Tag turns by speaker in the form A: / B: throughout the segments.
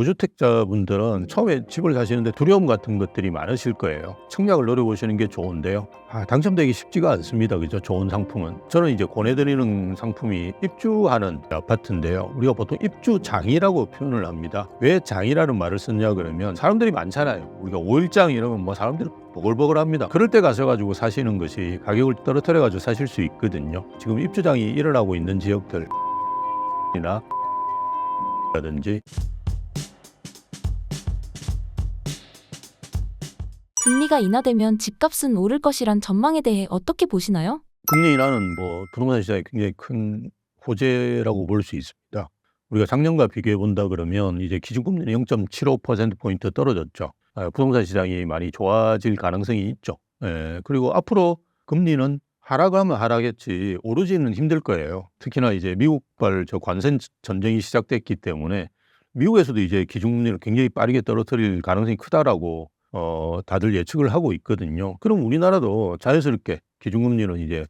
A: 무주택자분들은 처음에 집을 사시는데 두려움 같은 것들이 많으실 거예요. 청약을 노려보시는 게 좋은데요. 아, 당첨되기 쉽지가 않습니다. 그죠? 좋은 상품은. 저는 이제 권해드리는 상품이 입주하는 아파트인데요. 우리가 보통 입주장이라고 표현을 합니다. 왜 장이라는 말을 썼냐 그러면 사람들이 많잖아요. 우리가 5일장 이러면 뭐 사람들이 보글보글합니다. 그럴 때 가셔가지고 사시는 것이 가격을 떨어뜨려가지고 사실 수 있거든요. 지금 입주장이 일어나고 있는 지역들 이나 라든지
B: 금리가 인하되면 집값은 오를 것이란 전망에 대해 어떻게 보시나요?
A: 금리 인하는 뭐 부동산 시장에 굉장히 큰 호재라고 볼 수 있습니다. 우리가 작년과 비교해 본다 그러면 이제 기준금리는 0.75% 포인트 떨어졌죠. 아, 부동산 시장이 많이 좋아질 가능성이 있죠. 예, 그리고 앞으로 금리는 하락하면 하락했지 오르지는 힘들 거예요. 특히나 이제 미국발 저 관세 전쟁이 시작됐기 때문에 미국에서도 이제 기준금리를 굉장히 빠르게 떨어뜨릴 가능성이 크다라고 어, 다들 예측을 하고 있거든요. 그럼 우리나라도 자연스럽게 기준금리는 이제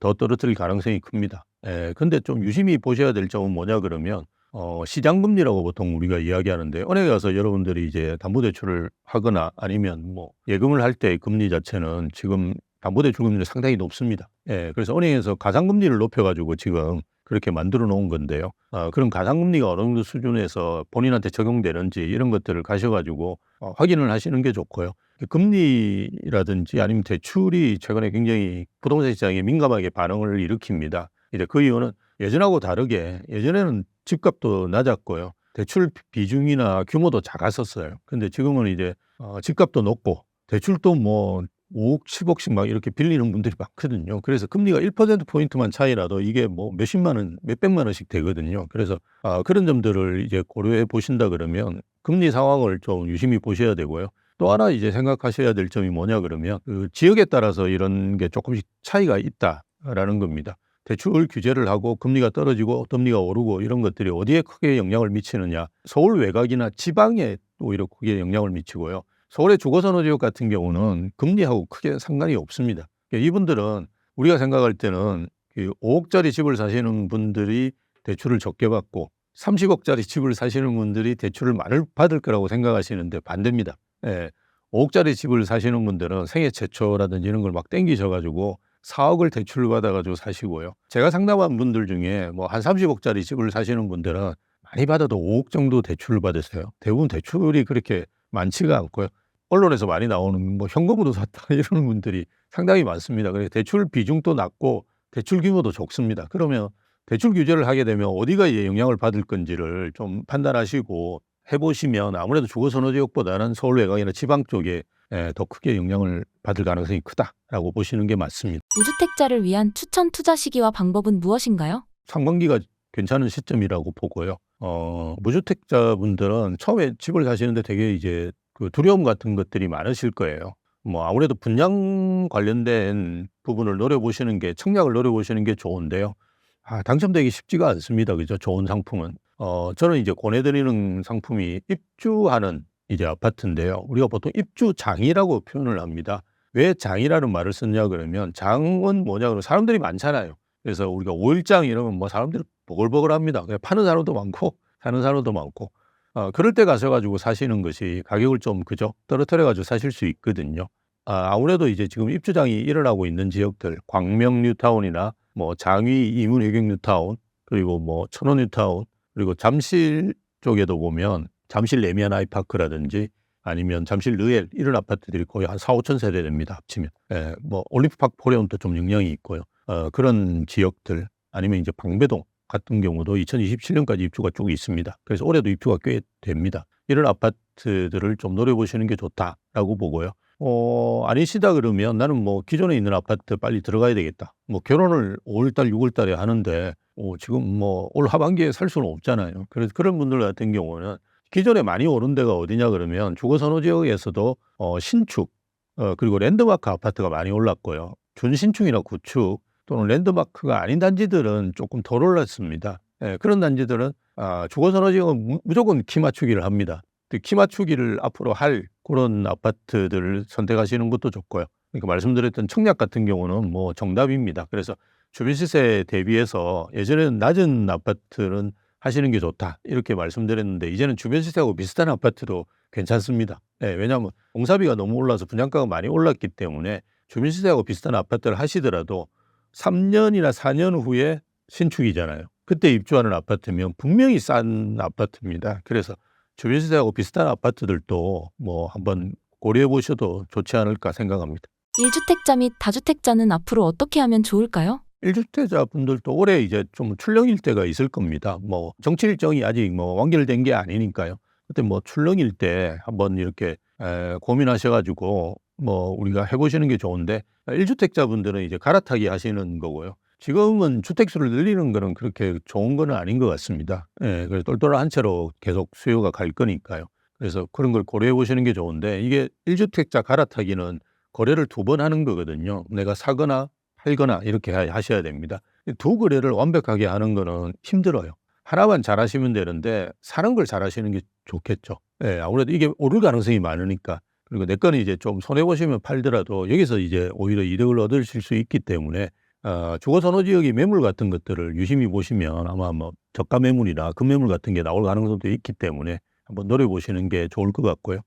A: 더 떨어뜨릴 가능성이 큽니다. 예, 근데 좀 유심히 보셔야 될 점은 뭐냐 그러면 어, 시장금리라고 보통 우리가 이야기하는데 은행에 가서 여러분들이 이제 담보대출을 하거나 아니면 뭐 예금을 할 때 금리 자체는 지금 담보대출 금리는 상당히 높습니다. 예, 그래서 은행에서 가상금리를 높여 가지고 지금 그렇게 만들어 놓은 건데요. 아, 그럼 가상금리가 어느 정도 수준에서 본인한테 적용되는지 이런 것들을 가셔가지고 어, 확인을 하시는 게 좋고요. 금리라든지 아니면 대출이 최근에 굉장히 부동산 시장에 민감하게 반응을 일으킵니다. 이제 그 이유는 예전하고 다르게 예전에는 집값도 낮았고요. 대출 비중이나 규모도 작았었어요. 근데 지금은 이제 어, 집값도 높고 대출도 뭐 5억, 10억씩 막 이렇게 빌리는 분들이 많거든요. 그래서 금리가 1%포인트만 차이라도 이게 뭐 몇십만 원, 몇백만 원씩 되거든요. 그래서 아, 그런 점들을 이제 고려해 보신다 그러면 금리 상황을 좀 유심히 보셔야 되고요. 또 하나 이제 생각하셔야 될 점이 뭐냐 그러면 그 지역에 따라서 이런 게 조금씩 차이가 있다라는 겁니다. 대출 규제를 하고 금리가 떨어지고 금리가 오르고 이런 것들이 어디에 크게 영향을 미치느냐. 서울 외곽이나 지방에 오히려 크게 영향을 미치고요. 서울의 주거선호 지역 같은 경우는 금리하고 크게 상관이 없습니다. 그러니까 이분들은 우리가 생각할 때는 그 5억짜리 집을 사시는 분들이 대출을 적게 받고 30억짜리 집을 사시는 분들이 대출을 많이 받을 거라고 생각하시는데 반대입니다. 예, 5억짜리 집을 사시는 분들은 생애 최초라든지 이런 걸 막 땡기셔가지고 4억을 대출을 받아가지고 사시고요. 제가 상담한 분들 중에 뭐 한 30억짜리 집을 사시는 분들은 많이 받아도 5억 정도 대출을 받으세요. 대부분 대출이 그렇게 많지가 않고요. 언론에서 많이 나오는 뭐 현금으로 샀다 이러는 분들이 상당히 많습니다. 그래서 대출 비중도 낮고 대출 규모도 적습니다. 그러면 대출 규제를 하게 되면 어디가 이제 영향을 받을 건지를 좀 판단하시고 해보시면 아무래도 주거 선호 지역보다는 서울 외곽이나 지방 쪽에 예, 더 크게 영향을 받을 가능성이 크다라고 보시는 게 맞습니다.
B: 무주택자를 위한 추천 투자 시기와 방법은 무엇인가요?
A: 상반기가 괜찮은 시점이라고 보고요. 어, 무주택자분들은 처음에 집을 사시는데 되게 이제 그 두려움 같은 것들이 많으실 거예요. 뭐 아무래도 분양 관련된 부분을 노려보시는 게 청약을 노려보시는 게 좋은데요. 아, 당첨되기 쉽지가 않습니다. 그죠? 좋은 상품은. 어, 저는 이제 권해드리는 상품이 입주하는 이제 아파트인데요. 우리가 보통 입주장이라고 표현을 합니다. 왜 장이라는 말을 썼냐 그러면 장은 뭐냐 그러면 사람들이 많잖아요. 그래서 우리가 5일장 이러면 뭐 사람들이 보글보글 합니다. 그냥 파는 사람도 많고 사는 사람도 많고 어, 그럴 때 가셔가지고 사시는 것이 가격을 좀 그죠 떨어뜨려가지고 사실 수 있거든요. 아, 아무래도 이제 지금 입주장이 일어나고 있는 지역들 광명 뉴타운이나 뭐 장위 이문 외경 뉴타운 그리고 뭐 천원 뉴타운 그리고 잠실 쪽에도 보면 잠실 레미안 아이파크라든지 아니면 잠실 르엘 이런 아파트들이 거의 한 4, 5천 세대 됩니다. 합치면. 예, 뭐 올림픽 파크 포레온도 좀 영향이 있고요. 어, 그런 지역들 아니면 이제 방배동 같은 경우도 2027년까지 입주가 쭉 있습니다. 그래서 올해도 입주가 꽤 됩니다. 이런 아파트들을 좀 노려보시는 게 좋다라고 보고요. 어, 아니시다 그러면 나는 뭐 기존에 있는 아파트 빨리 들어가야 되겠다. 뭐 결혼을 5월달, 6월달에 하는데 어, 지금 뭐 올 하반기에 살 수는 없잖아요. 그래서 그런 분들 같은 경우는 기존에 많이 오른 데가 어디냐 그러면 주거선호 지역에서도 어, 신축 어, 그리고 랜드마크 아파트가 많이 올랐고요. 준신축이나 구축 또는 랜드마크가 아닌 단지들은 조금 덜 올랐습니다. 예, 그런 단지들은 아, 주거선호 지역은 무- 무조건 키 맞추기를 합니다. 키 맞추기를 앞으로 할 그런 아파트들을 선택하시는 것도 좋고요. 그러니까 말씀드렸던 청약 같은 경우는 뭐 정답입니다. 그래서 주변 시세 대비해서 예전에는 낮은 아파트는 하시는 게 좋다 이렇게 말씀드렸는데 이제는 주변 시세하고 비슷한 아파트도 괜찮습니다. 예, 왜냐하면 공사비가 너무 올라서 분양가가 많이 올랐기 때문에 주변 시세하고 비슷한 아파트를 하시더라도 3년이나 4년 후에 신축이잖아요. 그때 입주하는 아파트면 분명히 싼 아파트입니다. 그래서 주변 시세하고 비슷한 아파트들도 뭐 한번 고려해 보셔도 좋지 않을까 생각합니다.
B: 1주택자 및 다주택자는 앞으로 어떻게 하면 좋을까요?
A: 1주택자 분들도 올해 이제 좀 출렁일 때가 있을 겁니다. 뭐 정치 일정이 아직 뭐 완결된 게 아니니까요. 그때 뭐 출렁일 때 한번 이렇게 에, 고민하셔가지고 뭐 우리가 해보시는 게 좋은데 1주택자 분들은 이제 갈아타기 하시는 거고요. 지금은 주택수를 늘리는 거는 그렇게 좋은 거는 아닌 것 같습니다. 예, 그래서 똘똘한 채로 계속 수요가 갈 거니까요. 그래서 그런 걸 고려해 보시는 게 좋은데 이게 1주택자 갈아타기는 거래를 두 번 하는 거거든요. 내가 사거나 팔거나 이렇게 하- 하셔야 됩니다. 이두 거래를 완벽하게 하는 거는 힘들어요. 하나만 잘하시면 되는데 사는 걸 잘하시는 게 좋겠죠. 예, 아무래도 이게 오를 가능성이 많으니까 그리고 내 거는 이제 좀 손해 보시면 팔더라도 여기서 이제 오히려 이득을 얻으실 수 있기 때문에 어, 주거 선호 지역의 매물 같은 것들을 유심히 보시면 아마 뭐 저가 매물이나 금매물 같은 게 나올 가능성도 있기 때문에 한번 노려 보시는 게 좋을 것 같고요.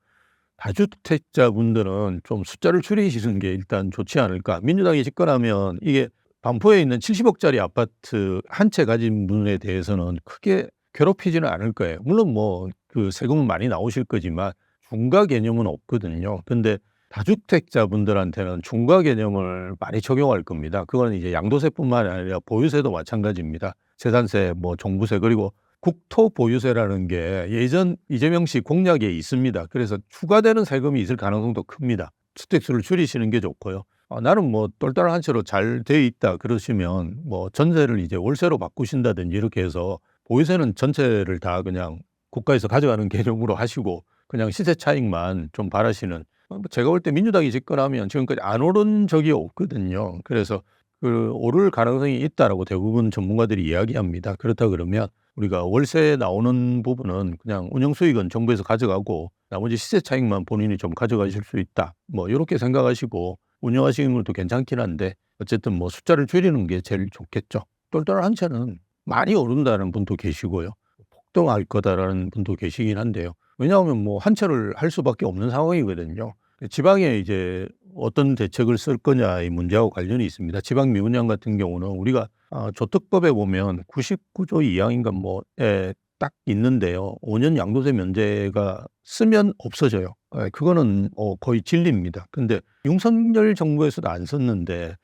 A: 다주택자 분들은 좀 숫자를 줄이시는 게 일단 좋지 않을까. 민주당이 집권하면 이게 반포에 있는 70억짜리 아파트 한 채 가진 분에 대해서는 크게 괴롭히지는 않을 거예요. 물론 뭐 그 세금은 많이 나오실 거지만 중과 개념은 없거든요. 근데 다주택자 분들한테는 중과 개념을 많이 적용할 겁니다. 그건 이제 양도세뿐만 아니라 보유세도 마찬가지입니다. 재산세, 뭐 종부세 그리고 국토 보유세라는 게 예전 이재명 씨 공약에 있습니다. 그래서 추가되는 세금이 있을 가능성도 큽니다. 주택수를 줄이시는 게 좋고요. 아, 나는 뭐 똘똘한 채로 잘 돼 있다 그러시면 뭐 전세를 이제 월세로 바꾸신다든지 이렇게 해서 보유세는 전체를 다 그냥 국가에서 가져가는 개념으로 하시고 그냥 시세 차익만 좀 바라시는 뭐 제가 볼 때 민주당이 집권하면 지금까지 안 오른 적이 없거든요. 그래서 그 오를 가능성이 있다라고 대부분 전문가들이 이야기합니다. 그렇다 그러면 우리가 월세 나오는 부분은 그냥 운영 수익은 정부에서 가져가고 나머지 시세 차익만 본인이 좀 가져가실 수 있다. 뭐 이렇게 생각하시고 운영하시는 것도 괜찮긴 한데 어쨌든 뭐 숫자를 줄이는 게 제일 좋겠죠. 똘똘한 채는 많이 오른다는 분도 계시고요. 폭등할 거다라는 분도 계시긴 한데요. 왜냐하면 뭐한 채를 할 수밖에 없는 상황이거든요. 지방에 이제 어떤 대책을 쓸 거냐의 문제하고 관련이 있습니다. 지방 미분양 같은 경우는 우리가 아, 조특법에 보면 99조 2항인가 뭐에 딱 있는데요. 5년 양도세 면제가 쓰면 없어져요. 예, 그거는 어, 거의 진리입니다. 근데 윤석열 정부에서도 안 썼는데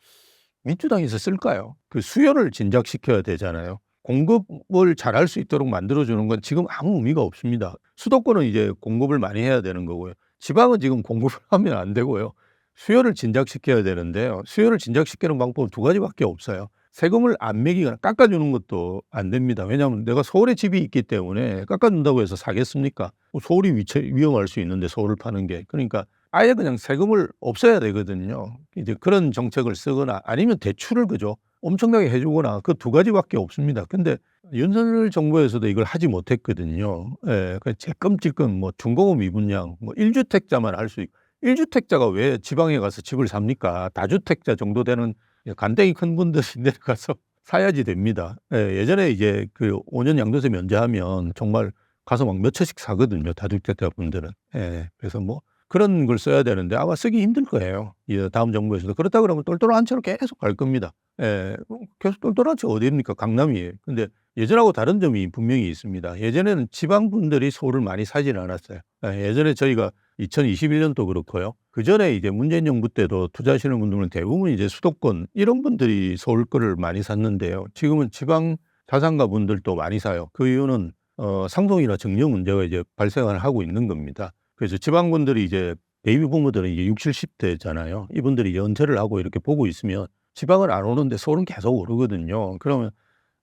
A: 민주당에서 쓸까요? 그 수요를 진작시켜야 되잖아요. 공급을 잘할 수 있도록 만들어주는 건 지금 아무 의미가 없습니다. 수도권은 이제 공급을 많이 해야 되는 거고요. 지방은 지금 공급을 하면 안 되고요. 수요를 진작시켜야 되는데요. 수요를 진작시키는 방법은 두 가지밖에 없어요. 세금을 안 매기거나 깎아주는 것도 안 됩니다. 왜냐하면 내가 서울에 집이 있기 때문에 깎아준다고 해서 사겠습니까? 뭐 서울이 위쳐, 위험할 수 있는데 서울을 파는 게. 그러니까 아예 그냥 세금을 없애야 되거든요. 이제 그런 정책을 쓰거나 아니면 대출을 그죠. 엄청나게 해주거나 그 두 가지밖에 없습니다. 근데 윤석열 정부에서도 이걸 하지 못했거든요. 예, 그 찔끔찔끔 뭐 중고금 미분양, 뭐 1주택자만 할수 있고 1주택자가 왜 지방에 가서 집을 삽니까? 다주택자 정도 되는 간땡이 큰 분들이 내려가서 사야지 됩니다. 예, 예전에 이제 그 5년 양도세 면제하면 정말 가서 막 몇 채씩 사거든요. 다주택자 분들은. 예, 그래서 뭐 그런 걸 써야 되는데 아마 쓰기 힘들 거예요. 이 다음 정부에서도. 그렇다 그러면 똘똘한 채로 계속 갈 겁니다. 예, 계속 똘똘한 채 어디입니까? 강남이에요. 근데 예전하고 다른 점이 분명히 있습니다. 예전에는 지방 분들이 서울을 많이 사지는 않았어요. 예, 예전에 저희가 2021년도 그렇고요. 그 전에 이제 문재인 정부 때도 투자하시는 분들은 대부분 이제 수도권 이런 분들이 서울 거를 많이 샀는데요. 지금은 지방 자산가 분들도 많이 사요. 그 이유는 어, 상속이나 증여 문제가 이제 발생을 하고 있는 겁니다. 그래서 지방분들이 이제 베이비 부모들은 이제 60, 70대잖아요. 이분들이 은퇴를 하고 이렇게 보고 있으면 지방은 안 오는데 서울은 계속 오르거든요. 그러면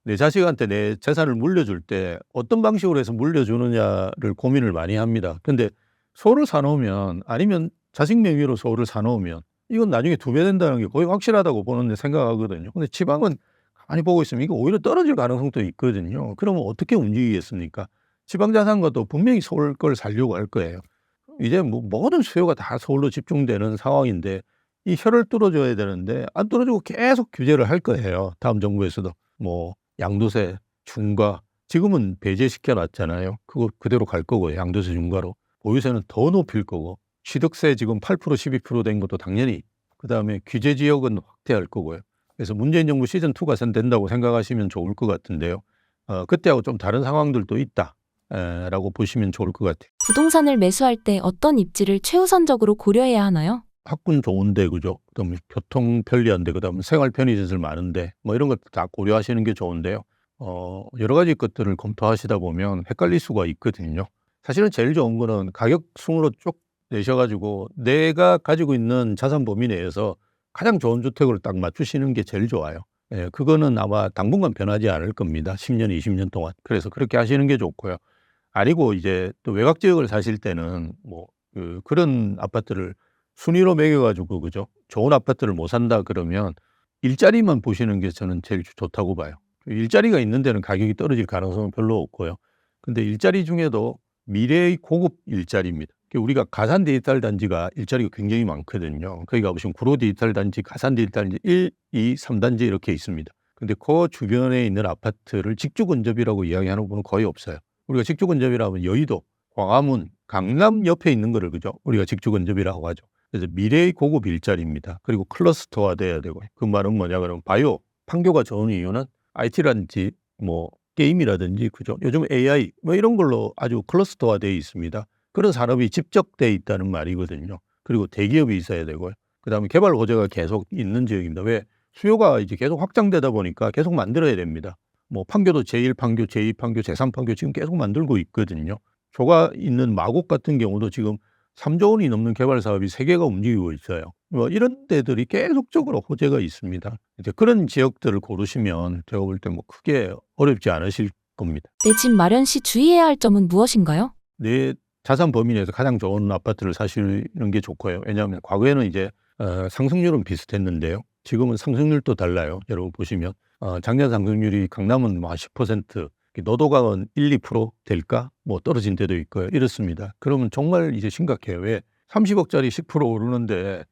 A: 내 자식한테 내 재산을 물려줄 때 어떤 방식으로 해서 물려주느냐를 고민을 많이 합니다. 근데 서울을 사놓으면 아니면 자식 명의로 서울을 사놓으면 이건 나중에 두 배 된다는 게 거의 확실하다고 보는데 생각하거든요. 근데 지방은 가만히 보고 있으면 이거 오히려 떨어질 가능성도 있거든요. 그러면 어떻게 움직이겠습니까? 지방 자산가도 분명히 서울 걸 살려고 할 거예요. 이제 뭐 모든 수요가 다 서울로 집중되는 상황인데 이 혀를 뚫어줘야 되는데 안 뚫어주고 계속 규제를 할 거예요. 다음 정부에서도 뭐 양도세, 중과, 지금은 배제시켜 놨잖아요. 그거 그대로 갈 거고요. 양도세 중과로. 보유세는 더 높일 거고 취득세 지금 8% 12%된 것도 당연히 그 다음에 규제 지역은 확대할 거고요. 그래서 문재인 정부 시즌 2가 선된다고 생각하시면 좋을 것 같은데요. 어, 그때하고 좀 다른 상황들도 있다 라고 보시면 좋을 것 같아요.
B: 부동산을 매수할 때 어떤 입지를 최우선적으로 고려해야 하나요?
A: 학군 좋은데 그죠? 그다음에 교통 편리한데 그다음에 생활 편의시설 많은데 뭐 이런 것들 다 고려하시는 게 좋은데요. 어, 여러 가지 것들을 검토하시다 보면 헷갈릴 수가 있거든요. 사실은 제일 좋은 거는 가격 순으로 쭉 내셔가지고 내가 가지고 있는 자산 범위 내에서 가장 좋은 주택을 딱 맞추시는 게 제일 좋아요. 예, 그거는 아마 당분간 변하지 않을 겁니다. 10년, 20년 동안. 그래서 그렇게 하시는 게 좋고요. 아니고 이제 또 외곽 지역을 사실 때는 뭐 그, 그런 아파트를 순위로 매겨 가지고 그죠? 좋은 아파트를 못 산다 그러면 일자리만 보시는 게 저는 제일 좋다고 봐요. 일자리가 있는 데는 가격이 떨어질 가능성은 별로 없고요. 근데 일자리 중에도 미래의 고급 일자리입니다. 우리가 가산 디지털 단지가 일자리가 굉장히 많거든요. 거기 가보시면 구로 디지털 단지, 가산 디지털 단지 1, 2, 3단지 이렇게 있습니다. 근데 그 주변에 있는 아파트를 직주 근접이라고 이야기하는 분은 거의 없어요. 우리가 직주 근접이라면 여의도, 광화문, 강남 옆에 있는 거를 그죠? 우리가 직주 근접이라고 하죠. 그래서 미래의 고급 일자리입니다. 그리고 클러스터화 돼야 되고 그 말은 뭐냐 그러면 바이오 판교가 좋은 이유는 IT라든지 뭐 게임이라든지 그죠? 요즘 AI 뭐 이런 걸로 아주 클러스터화 돼 있습니다. 그런 산업이 집적돼 있다는 말이거든요. 그리고 대기업이 있어야 되고요. 그다음에 개발 호재가 계속 있는 지역입니다. 왜 수요가 이제 계속 확장되다 보니까 계속 만들어야 됩니다. 뭐 판교도 제1 판교, 제2 판교, 제3 판교 지금 계속 만들고 있거든요. 조가 있는 마곡 같은 경우도 지금 3조 원이 넘는 개발 사업이 세 개가 움직이고 있어요. 뭐 이런 데들이 계속적으로 호재가 있습니다. 이제 그런 지역들을 고르시면 제가 볼 때 뭐 크게 어렵지 않으실 겁니다.
B: 내 집 마련 시 주의해야 할 점은 무엇인가요?
A: 내 자산 범위 내에서 가장 좋은 아파트를 사시는 게 좋고요. 왜냐하면 과거에는 이제 어, 상승률은 비슷했는데요. 지금은 상승률도 달라요. 여러분 보시면 어, 작년 상승률이 강남은 뭐 10%, 노도강은 1, 2% 될까? 뭐 떨어진 데도 있고요. 이렇습니다. 그러면 정말 이제 심각해요. 왜 30억짜리 10% 오르는데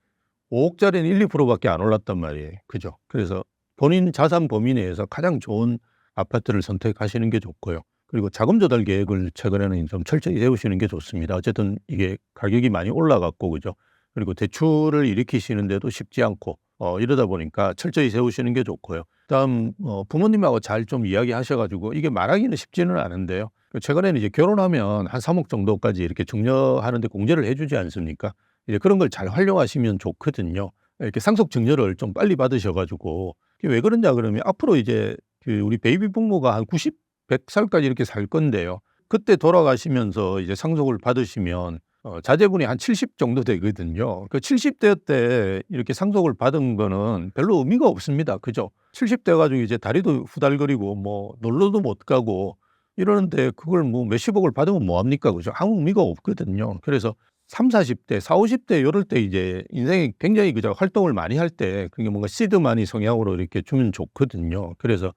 A: 5억짜리는 1, 2%밖에 안 올랐단 말이에요. 그죠? 그래서 본인 자산 범위 내에서 가장 좋은 아파트를 선택하시는 게 좋고요. 그리고 자금 조달 계획을 최근에는 좀 철저히 세우시는 게 좋습니다. 어쨌든 이게 가격이 많이 올라갔고 그죠? 그리고 대출을 일으키시는데도 쉽지 않고 어, 이러다 보니까 철저히 세우시는 게 좋고요. 다음 어, 부모님하고 잘 좀 이야기하셔가지고 이게 말하기는 쉽지는 않은데요. 최근에는 이제 결혼하면 한 3억 정도까지 이렇게 증여하는데 공제를 해주지 않습니까? 이제 그런 걸 잘 활용하시면 좋거든요. 이렇게 상속 증여를 좀 빨리 받으셔가지고 왜 그러냐 그러면 앞으로 이제 그 우리 베이비 부모가 한 90, 100살까지 이렇게 살 건데요. 그때 돌아가시면서 이제 상속을 받으시면 어, 자제분이 한 70 정도 되거든요. 그 70대 때 이렇게 상속을 받은 거는 별로 의미가 없습니다. 그죠? 70대 가지고 이제 다리도 후달거리고 뭐 놀러도 못 가고 이러는데 그걸 뭐 몇십억을 받으면 뭐 합니까? 그죠? 아무 의미가 없거든요. 그래서 3, 40대, 4, 50대 이럴 때 이제 인생이 굉장히 그저 활동을 많이 할 때 그게 뭔가 시드마니 성향으로 이렇게 주면 좋거든요. 그래서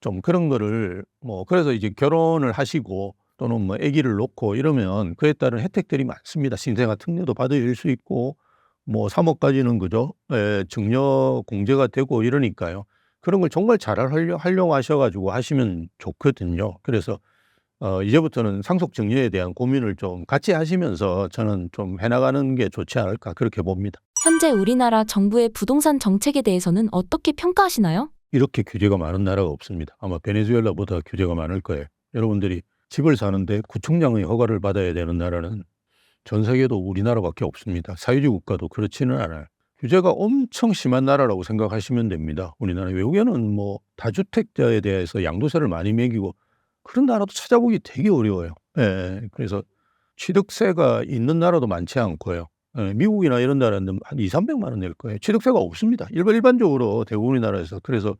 A: 좀 그런 거를 뭐 그래서 이제 결혼을 하시고 또는 뭐 아기를 놓고 이러면 그에 따른 혜택들이 많습니다. 신생아 특례도 받으실 수 있고 뭐 3억까지는 그죠? 예, 증여 공제가 되고 이러니까요. 그런 걸 정말 잘 활용, 활용하셔가지고 하시면 좋거든요. 그래서 어, 이제부터는 상속 증여에 대한 고민을 좀 같이 하시면서 저는 좀 해나가는 게 좋지 않을까 그렇게 봅니다.
B: 현재 우리나라 정부의 부동산 정책에 대해서는 어떻게 평가하시나요?
A: 이렇게 규제가 많은 나라가 없습니다. 아마 베네수엘라보다 규제가 많을 거예요. 여러분들이 집을 사는데 구청장의 허가를 받아야 되는 나라는 전 세계도 우리나라밖에 없습니다. 사회주의 국가도 그렇지는 않아요. 규제가 엄청 심한 나라라고 생각하시면 됩니다. 우리나라 외국에는 뭐 다주택자에 대해서 양도세를 많이 매기고 그런 나라도 찾아보기 되게 어려워요. 예, 그래서 취득세가 있는 나라도 많지 않고요. 예, 미국이나 이런 나라는 한 2, 300만 원 낼 거예요. 취득세가 없습니다. 일반 일반적으로 대부분 우리나라에서 그래서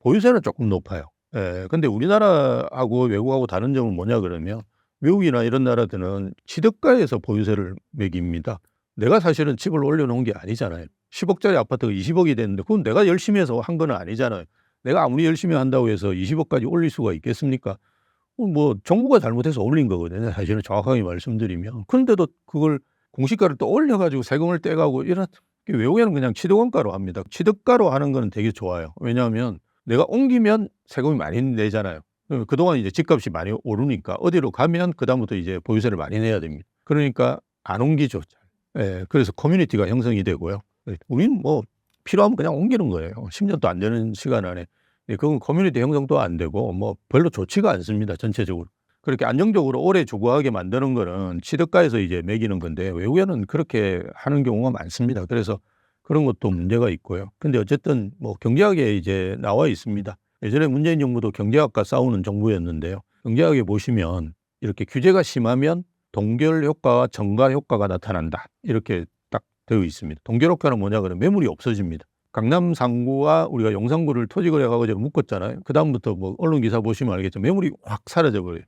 A: 보유세는 조금 높아요. 예, 근데 우리나라하고 외국하고 다른 점은 뭐냐 그러면 미국이나 이런 나라들은 취득가에서 보유세를 매깁니다. 내가 사실은 집을 올려 놓은 게 아니잖아요. 10억 짜리 아파트가 20억이 됐는데 그건 내가 열심히 해서 한 건 아니잖아요. 내가 아무리 열심히 한다고 해서 20억 까지 올릴 수가 있겠습니까? 어, 뭐 정부가 잘못해서 올린 거거든요. 사실은 정확하게 말씀드리면. 그런데도 그걸 공시가를 또 올려 가지고 세금을 떼가고 이런 외국에는 그냥 취득원가로 합니다. 취득가로 하는 거는 되게 좋아요. 왜냐하면 내가 옮기면 세금이 많이 내잖아요. 어, 그동안 이제 집값이 많이 오르니까 어디로 가면 그다음부터 이제 보유세를 많이 내야 됩니다. 그러니까 안 옮기죠. 잘. 예, 그래서 커뮤니티가 형성이 되고요. 예, 우리는 뭐 필요하면 그냥 옮기는 거예요. 10년도 안 되는 시간 안에. 예, 그건 커뮤니티 형성도 안 되고 뭐 별로 좋지가 않습니다. 전체적으로. 그렇게 안정적으로 오래 주거하게 만드는 거는 취득가에서 이제 매기는 건데 외국에는 그렇게 하는 경우가 많습니다. 그래서 그런 것도 문제가 있고요. 근데 어쨌든 뭐 경제학에 이제 나와 있습니다. 예전에 문재인 정부도 경제학과 싸우는 정부였는데요. 경제학에 보시면 이렇게 규제가 심하면 동결 효과와 정가 효과가 나타난다. 이렇게 딱 되어 있습니다. 동결 효과는 뭐냐 그러면 매물이 없어집니다. 강남 상구와 우리가 용산구를 토지거래가지고 묶었잖아요. 그 다음부터 뭐 언론 기사 보시면 알겠죠. 매물이 확 사라져 버려요.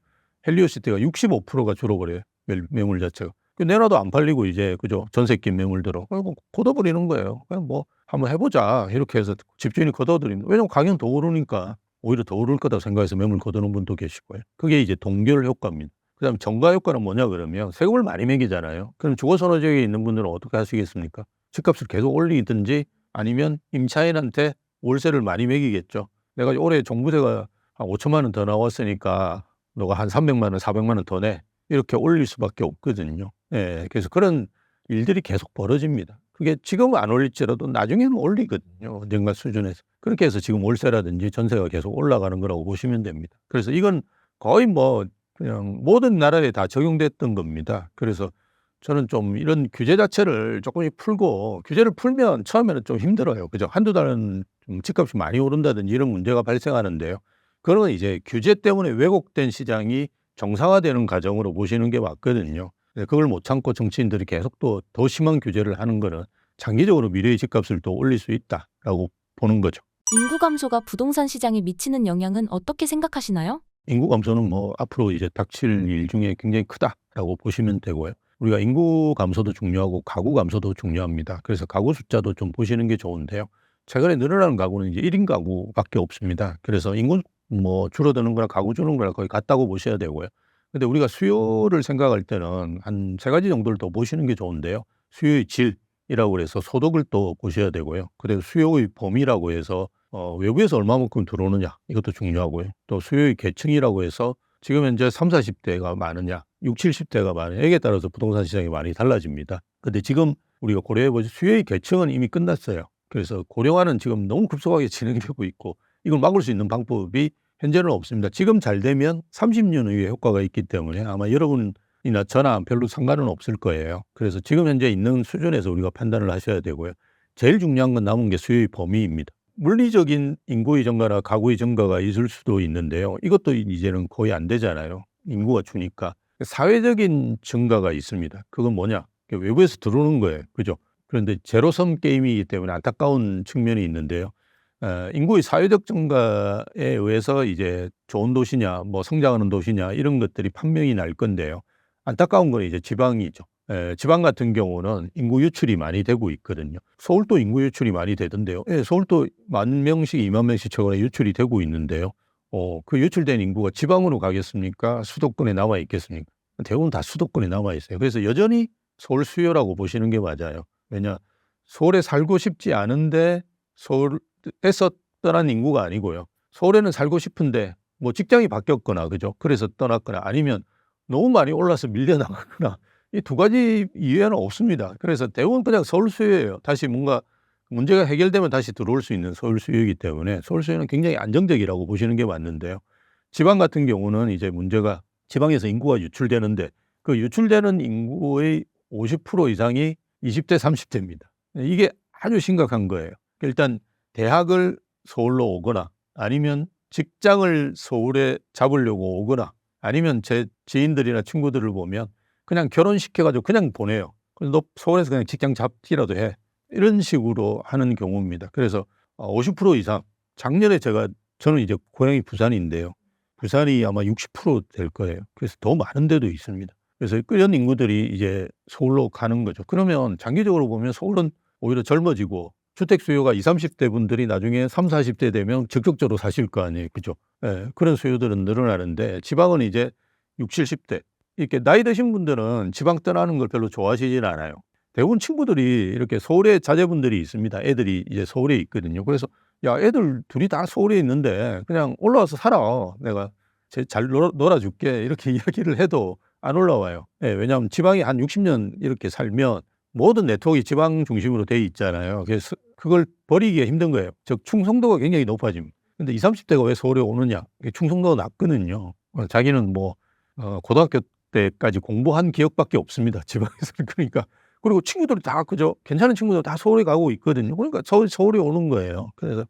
A: 헬리오시티가 65%가 줄어버려요. 매- 매물 자체가. 그 내놔도 안 팔리고 이제 그죠 전세 낀 매물들어. 그리고 걷어버리는 거예요. 그냥 뭐 한번 해보자 이렇게 해서 집주인이 걷어들이는. 왜냐면 가격 더 오르니까 오히려 더 오를 거다 생각해서 매물 걷어놓은 분도 계시고요. 그게 이제 동결 효과입니다. 그 다음 정가 효과는 뭐냐 그러면 세금을 많이 매기잖아요. 그럼 주거선호 지역에 있는 분들은 어떻게 하시겠습니까? 집값을 계속 올리든지 아니면 임차인한테 월세를 많이 매기겠죠. 내가 올해 종부세가 한 5천만 원 더 나왔으니까 너가 한 300만 원, 400만 원 더 내. 이렇게 올릴 수밖에 없거든요. 예, 그래서 그런 일들이 계속 벌어집니다. 그게 지금은 안 올릴지라도 나중에는 올리거든요. 언젠가 수준에서. 그렇게 해서 지금 월세라든지 전세가 계속 올라가는 거라고 보시면 됩니다. 그래서 이건 거의 뭐 그냥 모든 나라에 다 적용됐던 겁니다. 그래서 저는 좀 이런 규제 자체를 조금씩 풀고 규제를 풀면 처음에는 좀 힘들어요. 그죠? 한두 달은 좀 집값이 많이 오른다든지 이런 문제가 발생하는데요. 그런 건 이제 규제 때문에 왜곡된 시장이 정상화되는 과정으로 보시는 게 맞거든요. 네, 그걸 못 참고 정치인들이 계속 또 더 심한 규제를 하는 거는 장기적으로 미래의 집값을 또 올릴 수 있다라고 보는 거죠.
B: 인구 감소가 부동산 시장에 미치는 영향은 어떻게 생각하시나요?
A: 인구 감소는 뭐 앞으로 이제 닥칠 일 중에 굉장히 크다라고 보시면 되고요. 우리가 인구 감소도 중요하고 가구 감소도 중요합니다. 그래서 가구 숫자도 좀 보시는 게 좋은데요. 최근에 늘어나는 가구는 이제 1인 가구밖에 없습니다. 그래서 인구 뭐 줄어드는 거나 가구 주는 거랑 거의 같다고 보셔야 되고요. 근데 우리가 수요를 생각할 때는 한 세 가지 정도를 더 보시는 게 좋은데요. 수요의 질이라고 해서 소득을 또 보셔야 되고요. 그리고 수요의 범위라고 해서 어, 외부에서 얼마만큼 들어오느냐 이것도 중요하고요. 또 수요의 계층이라고 해서 지금 현재 3, 40대가 많으냐, 6, 70대가 많으냐 이에 따라서 부동산 시장이 많이 달라집니다. 근데 지금 우리가 고려해 보죠. 수요의 계층은 이미 끝났어요. 그래서 고령화는 지금 너무 급속하게 진행되고 있고 이걸 막을 수 있는 방법이 현재는 없습니다. 지금 잘 되면 30년 후에 효과가 있기 때문에 아마 여러분이나 저나 별로 상관은 없을 거예요. 그래서 지금 현재 있는 수준에서 우리가 판단을 하셔야 되고요. 제일 중요한 건 남은 게 수요의 범위입니다. 물리적인 인구의 증가나 가구의 증가가 있을 수도 있는데요. 이것도 이제는 거의 안 되잖아요. 인구가 주니까. 사회적인 증가가 있습니다. 그건 뭐냐? 외부에서 들어오는 거예요. 그죠? 그런데 제로섬 게임이기 때문에 안타까운 측면이 있는데요. 어, 인구의 사회적 증가에 의해서 이제 좋은 도시냐, 뭐 성장하는 도시냐 이런 것들이 판명이 날 건데요. 안타까운 건 이제 지방이죠. 에, 지방 같은 경우는 인구 유출이 많이 되고 있거든요. 서울도 인구 유출이 많이 되던데요. 예, 서울도 만 명씩, 이만 명씩 최근에 유출이 되고 있는데요. 어, 그 유출된 인구가 지방으로 가겠습니까? 수도권에 남아 있겠습니까? 대부분 다 수도권에 남아 있어요. 그래서 여전히 서울 수요라고 보시는 게 맞아요. 왜냐, 서울에 살고 싶지 않은데 서울 에서 떠난 인구가 아니고요. 서울에는 살고 싶은데 뭐 직장이 바뀌었거나 그죠? 그래서 떠났거나 아니면 너무 많이 올라서 밀려나가거나 이 두 가지 이유에는 없습니다. 그래서 대부분 그냥 서울 수요예요. 다시 뭔가 문제가 해결되면 다시 들어올 수 있는 서울 수요이기 때문에 서울 수요는 굉장히 안정적이라고 보시는 게 맞는데요. 지방 같은 경우는 이제 문제가 지방에서 인구가 유출되는데 그 유출되는 인구의 50% 이상이 20대, 30대입니다. 이게 아주 심각한 거예요. 일단 대학을 서울로 오거나 아니면 직장을 서울에 잡으려고 오거나 아니면 제 지인들이나 친구들을 보면 그냥 결혼시켜가지고 그냥 보내요. 그래서 너 서울에서 그냥 직장 잡기라도 해. 이런 식으로 하는 경우입니다. 그래서 50% 이상 작년에 제가 저는 이제 고향이 부산인데요. 부산이 아마 60%될 거예요. 그래서 더 많은 데도 있습니다. 그래서 그런 인구들이 이제 서울로 가는 거죠. 그러면 장기적으로 보면 서울은 오히려 젊어지고 주택 수요가 20, 30대 분들이 나중에 30, 40대 되면 적극적으로 사실 거 아니에요. 그죠? 예, 그런 수요들은 늘어나는데 지방은 이제 60, 70대 이렇게 나이 드신 분들은 지방 떠나는 걸 별로 좋아하시진 않아요. 대부분 친구들이 이렇게 서울에 자제분들이 있습니다. 애들이 이제 서울에 있거든요. 그래서 야 애들 둘이 다 서울에 있는데 그냥 올라와서 살아. 내가 제- 잘 놀아, 놀아 줄게 이렇게 이야기를 해도 안 올라와요. 예, 왜냐하면 지방이 한 60년 이렇게 살면 모든 네트워크가 지방 중심으로 돼 있잖아요. 그래서 그걸 버리기가 힘든 거예요. 즉 충성도가 굉장히 높아집니다. 근데 20, 30대가 왜 서울에 오느냐? 충성도가 낮거든요. 어, 자기는 뭐 어, 고등학교 때까지 공부한 기억밖에 없습니다. 지방에서는 그러니까 그리고 친구들이 다 그죠? 괜찮은 친구들 다 서울에 가고 있거든요. 그러니까 서울 서울에 오는 거예요. 그래서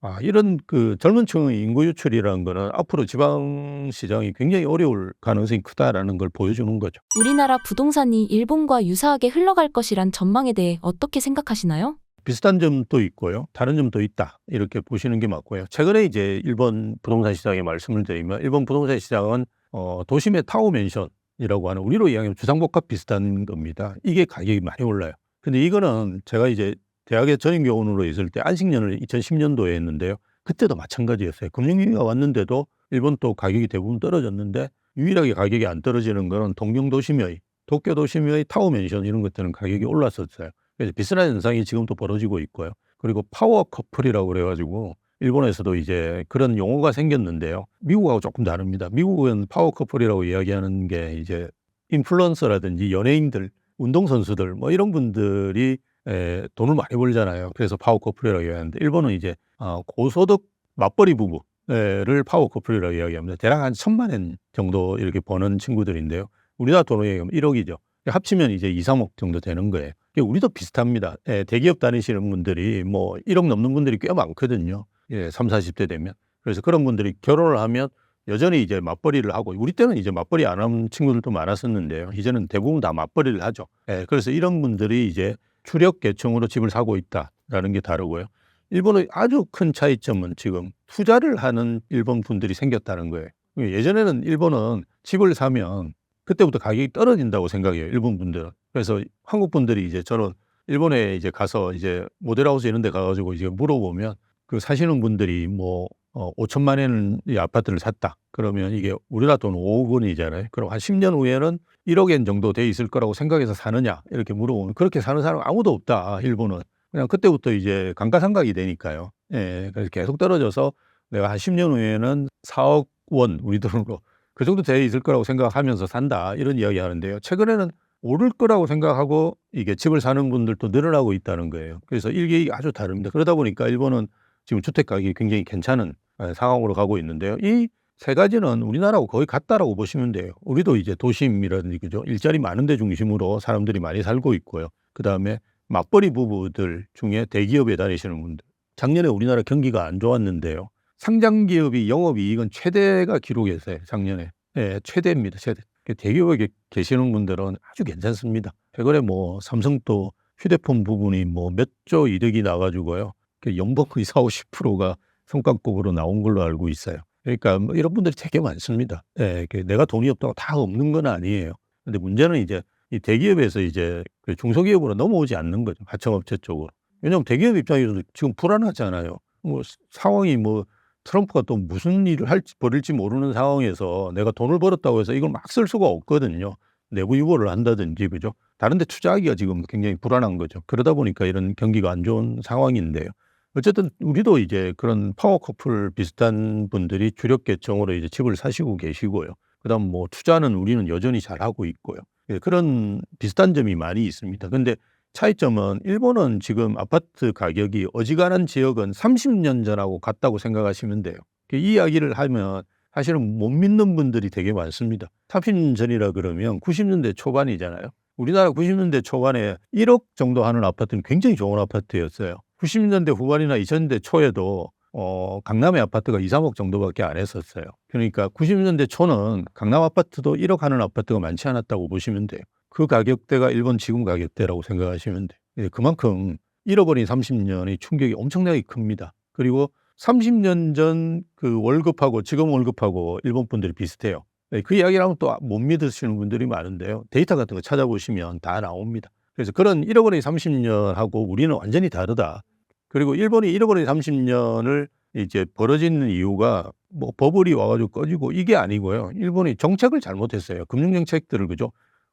A: 아, 이런 그 젊은 층의 인구 유출이라는 거는 앞으로 지방 시장이 굉장히 어려울 가능성이 크다라는 걸 보여주는 거죠.
B: 우리나라 부동산이 일본과 유사하게 흘러갈 것이란 전망에 대해 어떻게 생각하시나요?
A: 비슷한 점도 있고요. 다른 점도 있다. 이렇게 보시는 게 맞고요. 최근에 이제 일본 부동산 시장에 말씀을 드리면 일본 부동산 시장은 어, 도심의 타워 맨션이라고 하는 우리로 이야기하면 주상복합 비슷한 겁니다. 이게 가격이 많이 올라요. 근데 이거는 제가 이제 대학에 전임 교원으로 있을 때 안식년을 2010년도에 했는데요. 그때도 마찬가지였어요. 금융위기가 왔는데도 일본 또 가격이 대부분 떨어졌는데 유일하게 가격이 안 떨어지는 거는 동경 도심의 도쿄 도심의 타워 맨션 이런 것들은 가격이 올랐었어요. 비슷한 현상이 지금 또 벌어지고 있고요. 그리고 파워 커플이라고 그래가지고 일본에서도 이제 그런 용어가 생겼는데요. 미국하고 조금 다릅니다. 미국은 파워 커플이라고 이야기하는 게 이제 인플루언서라든지 연예인들, 운동선수들 뭐 이런 분들이 에, 돈을 많이 벌잖아요. 그래서 파워 커플이라고 이야기하는데 일본은 이제 어, 고소득 맞벌이 부부를 파워 커플이라고 이야기합니다. 대략 한 천만 엔 정도 이렇게 버는 친구들인데요. 우리나라 돈으로 얘기하면 1억이죠. 합치면 이제 2, 3억 정도 되는 거예요. 이게 우리도 비슷합니다. 예, 대기업 다니시는 분들이 뭐 1억 넘는 분들이 꽤 많거든요. 예, 3, 40대 되면. 그래서 그런 분들이 결혼을 하면 여전히 이제 맞벌이를 하고 우리 때는 이제 맞벌이 안 하는 친구들도 많았었는데요. 이제는 대부분 다 맞벌이를 하죠. 예, 그래서 이런 분들이 이제 추력 계층으로 집을 사고 있다라는 게 다르고요. 일본의 아주 큰 차이점은 지금 투자를 하는 일본 분들이 생겼다는 거예요. 예전에는 일본은 집을 사면 그때부터 가격이 떨어진다고 생각해요. 일본 분들은. 그래서 한국 분들이 이제 저는 일본에 이제 가서 이제 모델하우스 이런 데 가가지고 이제 물어보면 그 사시는 분들이 뭐 어, 5천만 원이 아파트를 샀다. 그러면 이게 우리나라 돈 5억 원이잖아요. 그럼 한 10년 후에는 1억 엔 정도 돼 있을 거라고 생각해서 사느냐 이렇게 물어보면 그렇게 사는 사람 아무도 없다. 일본은 그냥 그때부터 이제 감가상각이 되니까요. 예, 그래서 계속 떨어져서 내가 한 10년 후에는 4억 원 우리 돈으로 그 정도 돼 있을 거라고 생각하면서 산다 이런 이야기 하는데요. 최근에는 오를 거라고 생각하고 이게 집을 사는 분들도 늘어나고 있다는 거예요. 그래서 일격이 아주 다릅니다. 그러다 보니까 일본은 지금 주택 가격이 굉장히 괜찮은 예, 상황으로 가고 있는데요. 이 세 가지는 우리나라하고 거의 같다라고 보시면 돼요. 우리도 이제 도심이라든지 그죠 일자리 많은 데 중심으로 사람들이 많이 살고 있고요. 그 다음에 맞벌이 부부들 중에 대기업에 다니시는 분들. 작년에 우리나라 경기가 안 좋았는데요. 상장 기업이 영업 이익은 최대가 기록했어요. 작년에 예, 최대입니다. 최대. 대기업에 계- 계시는 분들은 아주 괜찮습니다. 최근에 뭐 삼성도 휴대폰 부분이 뭐 몇 조 이득이 나가지고요. 그 연봉의 4, 50%가 성과급으로 나온 걸로 알고 있어요. 그러니까 뭐 이런 분들이 되게 많습니다. 예, 그 내가 돈이 없다고 다 없는 건 아니에요. 근데 문제는 이제 이 대기업에서 이제 그 중소기업으로 넘어오지 않는 거죠. 하청업체 쪽으로. 왜냐하면 대기업 입장에서도 지금 불안하잖아요. 뭐 상황이 뭐 트럼프가 또 무슨 일을 할지 벌일지 모르는 상황에서 내가 돈을 벌었다고 해서 이걸 막 쓸 수가 없거든요. 내부 유보를 한다든지 그죠. 다른 데 투자하기가 지금 굉장히 불안한 거죠. 그러다 보니까 이런 경기가 안 좋은 상황인데요. 어쨌든 우리도 이제 그런 파워 커플 비슷한 분들이 주력 계층으로 이제 집을 사시고 계시고요. 그다음 뭐 투자는 우리는 여전히 잘 하고 있고요. 예, 그런 비슷한 점이 많이 있습니다. 근데 차이점은 일본은 지금 아파트 가격이 어지간한 지역은 30년 전하고 같다고 생각하시면 돼요. 이 이야기를 하면 사실은 못 믿는 분들이 되게 많습니다. 30년 전이라 그러면 90년대 초반이잖아요. 우리나라 90년대 초반에 1억 정도 하는 아파트는 굉장히 좋은 아파트였어요. 90년대 후반이나 2000년대 초에도 어, 강남의 아파트가 2, 3억 정도밖에 안 했었어요. 그러니까 90년대 초는 강남 아파트도 1억 하는 아파트가 많지 않았다고 보시면 돼요. 그 가격대가 일본 지금 가격대라고 생각하시면 돼요. 예, 그만큼 잃어버린 30년의 충격이 엄청나게 큽니다. 그리고 30년 전 그 월급하고 지금 월급하고 일본 분들이 비슷해요. 네, 그 이야기를 하면 또 못 믿으시는 분들이 많은데요. 데이터 같은 거 찾아보시면 다 나옵니다. 그래서 그런 잃어버린 30년하고 우리는 완전히 다르다. 그리고 일본이 잃어버린 30년을 이제 벌어지는 이유가 뭐 버블이 와가지고 꺼지고 이게 아니고요. 일본이 정책을 잘못했어요. 금융 정책들을 그죠?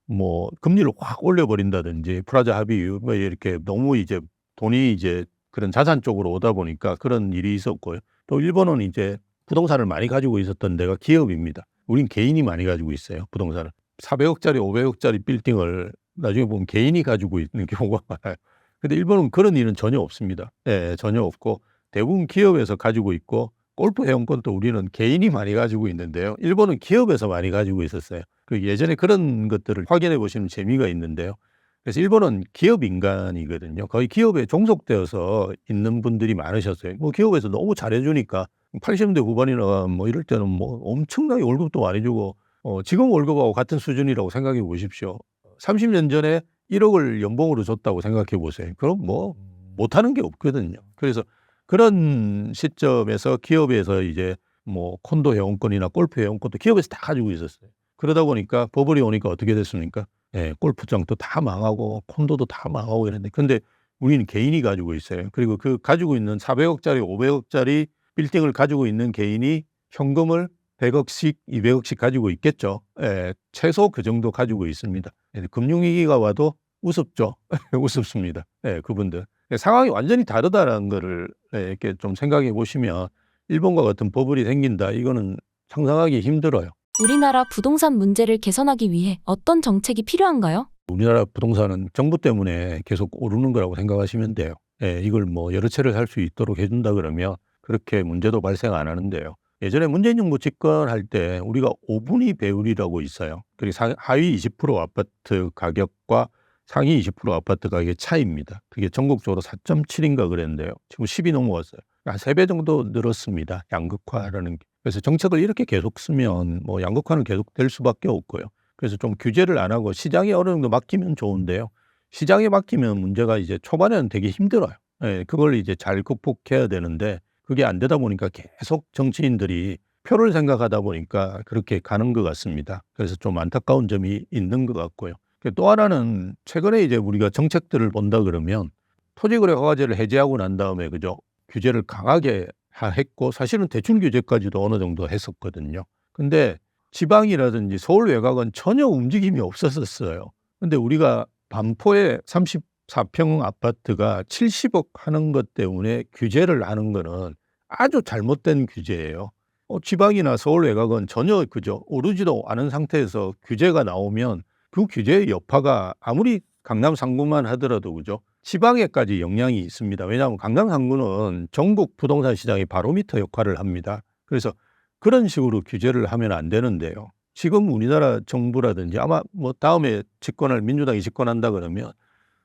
A: 뭐 금리를 확 올려버린다든지 프라자 합의 뭐 이렇게 너무 이제 돈이 이제 그런 자산 쪽으로 오다 보니까 그런 일이 있었고요. 또 일본은 이제 부동산을 많이 가지고 있었던 데가 기업입니다. 우린 개인이 많이 가지고 있어요. 부동산을. 400억짜리, 500억짜리 빌딩을 나중에 보면 개인이 가지고 있는 경우가 많아요. 근데 일본은 그런 일은 전혀 없습니다. 예, 전혀 없고 대부분 기업에서 가지고 있고 골프 회원권도 우리는 개인이 많이 가지고 있는데요. 일본은 기업에서 많이 가지고 있었어요. 그 예전에 그런 것들을 확인해 보시는 재미가 있는데요. 그래서 일본은 기업 인간이거든요. 거의 기업에 종속되어서 있는 분들이 많으셨어요. 뭐 기업에서 너무 잘해주니까 80년대 후반이나 뭐 이럴 때는 뭐 엄청나게 월급도 많이 주고 어, 지금 월급하고 같은 수준이라고 생각해 보십시오. 30년 전에 1억을 연봉으로 줬다고 생각해 보세요. 그럼 뭐 못하는 게 없거든요. 그래서 그런 시점에서 기업에서 이제 뭐 콘도 회원권이나 골프 회원권도 기업에서 다 가지고 있었어요. 그러다 보니까 버블이 오니까 어떻게 됐습니까? 예, 골프장도 다 망하고 콘도도 다 망하고 이랬는데 근데 우리는 개인이 가지고 있어요. 그리고 그 가지고 있는 400억짜리, 500억짜리 빌딩을 가지고 있는 개인이 현금을 100억씩, 200억씩 가지고 있겠죠. 예, 최소 그 정도 가지고 있습니다. 예, 금융위기가 와도 우습죠. 우습습니다. 예, 그분들. 예, 상황이 완전히 다르다는 거를 예, 이렇게 좀 생각해 보시면 일본과 같은 버블이 생긴다. 이거는 상상하기 힘들어요.
B: 우리나라 부동산 문제를 개선하기 위해 어떤 정책이 필요한가요?
A: 우리나라 부동산은 정부 때문에 계속 오르는 거라고 생각하시면 돼요. 예, 이걸 뭐 여러 채를 살 수 있도록 해준다 그러면 그렇게 문제도 발생 안 하는데요. 예전에 문재인 정부 집권할 때 우리가 5분위 배율이라고 있어요. 그리고 상- 하위 20% 아파트 가격과 상위 20% 아파트 가격의 차이입니다. 그게 전국적으로 4.7인가 그랬는데요. 지금 10이 넘어갔어요. 한 3배 정도 늘었습니다. 양극화라는 게. 그래서 정책을 이렇게 계속 쓰면 뭐 양극화는 계속 될 수밖에 없고요. 그래서 좀 규제를 안 하고 시장에 어느 정도 맡기면 좋은데요. 시장에 맡기면 문제가 이제 초반에는 되게 힘들어요. 예, 그걸 이제 잘 극복해야 되는데 그게 안 되다 보니까 계속 정치인들이 표를 생각하다 보니까 그렇게 가는 것 같습니다. 그래서 좀 안타까운 점이 있는 것 같고요. 또 하나는 최근에 이제 우리가 정책들을 본다 그러면 토지거래 허가제를 해제하고 난 다음에 그죠 규제를 강하게 하- 했고 사실은 대출 규제까지도 어느 정도 했었거든요. 근데 지방이라든지 서울 외곽은 전혀 움직임이 없었었어요. 근데 우리가 반포에 34평 아파트가 70억 하는 것 때문에 규제를 하는 거는 아주 잘못된 규제예요. 어, 지방이나 서울 외곽은 전혀 그죠 오르지도 않은 상태에서 규제가 나오면 그 규제의 여파가 아무리 강남 상구만 하더라도 그죠 지방에까지 영향이 있습니다. 왜냐하면 강남 상구는 전국 부동산 시장의 바로미터 역할을 합니다. 그래서 그런 식으로 규제를 하면 안 되는데요. 지금 우리나라 정부라든지 아마 뭐 다음에 집권할 민주당이 집권한다 그러면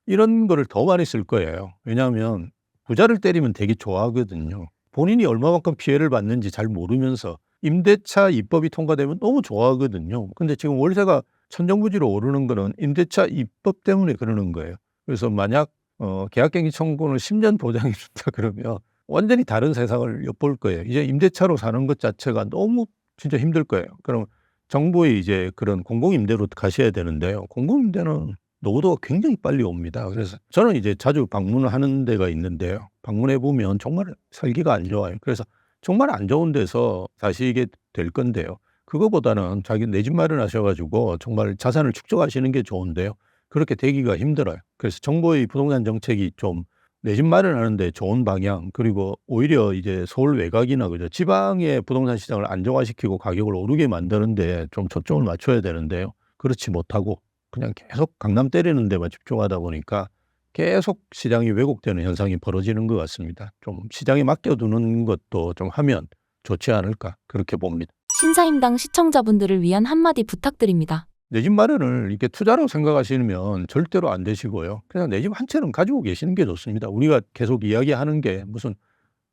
A: 이런 거를 더 많이 쓸 거예요. 왜냐하면 부자를 때리면 되게 좋아하거든요. 본인이 얼마만큼 피해를 받는지 잘 모르면서 임대차 입법이 통과되면 너무 좋아하거든요. 근데 지금 월세가 천정부지로 오르는 거는 임대차 입법 때문에 그러는 거예요. 그래서 만약 어, 계약갱기 청구를 10년 보장해 준다 그러면 완전히 다른 세상을 엿볼 거예요. 이제 임대차로 사는 것 자체가 너무 진짜 힘들 거예요. 그럼 정부의 이제 그런 공공임대로 가셔야 되는데요. 공공임대는 노후도가 굉장히 빨리 옵니다. 그래서 저는 이제 자주 방문을 하는 데가 있는데요. 방문해 보면 정말 살기가 안 좋아요. 그래서 정말 안 좋은 데서 사시게 될 건데요. 그거보다는 자기 내 집 마련하셔가지고 정말 자산을 축적하시는 게 좋은데요. 그렇게 되기가 힘들어요. 그래서 정부의 부동산 정책이 좀 내집 마련하는데 좋은 방향 그리고 오히려 이제 서울 외곽이나 그죠 지방의 부동산 시장을 안정화시키고 가격을 오르게 만드는데 좀 초점을 맞춰야 되는데요. 그렇지 못하고 그냥 계속 강남 때리는 데만 집중하다 보니까 계속 시장이 왜곡되는 현상이 벌어지는 것 같습니다. 좀 시장에 맡겨두는 것도 좀 하면 좋지 않을까 그렇게 봅니다.
B: 신사임당 시청자분들을 위한 한마디 부탁드립니다.
A: 내 집 마련을 이렇게 투자라고 생각하시면 절대로 안 되시고요. 그냥 내 집 한 채는 가지고 계시는 게 좋습니다. 우리가 계속 이야기하는 게 무슨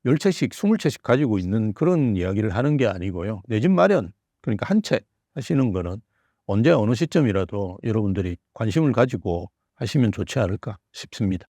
A: 열 채씩 스물 채씩 가지고 있는 그런 이야기를 하는 게 아니고요. 내 집 마련 그러니까 한 채 하시는 거는 언제 어느 시점이라도 여러분들이 관심을 가지고 하시면 좋지 않을까 싶습니다.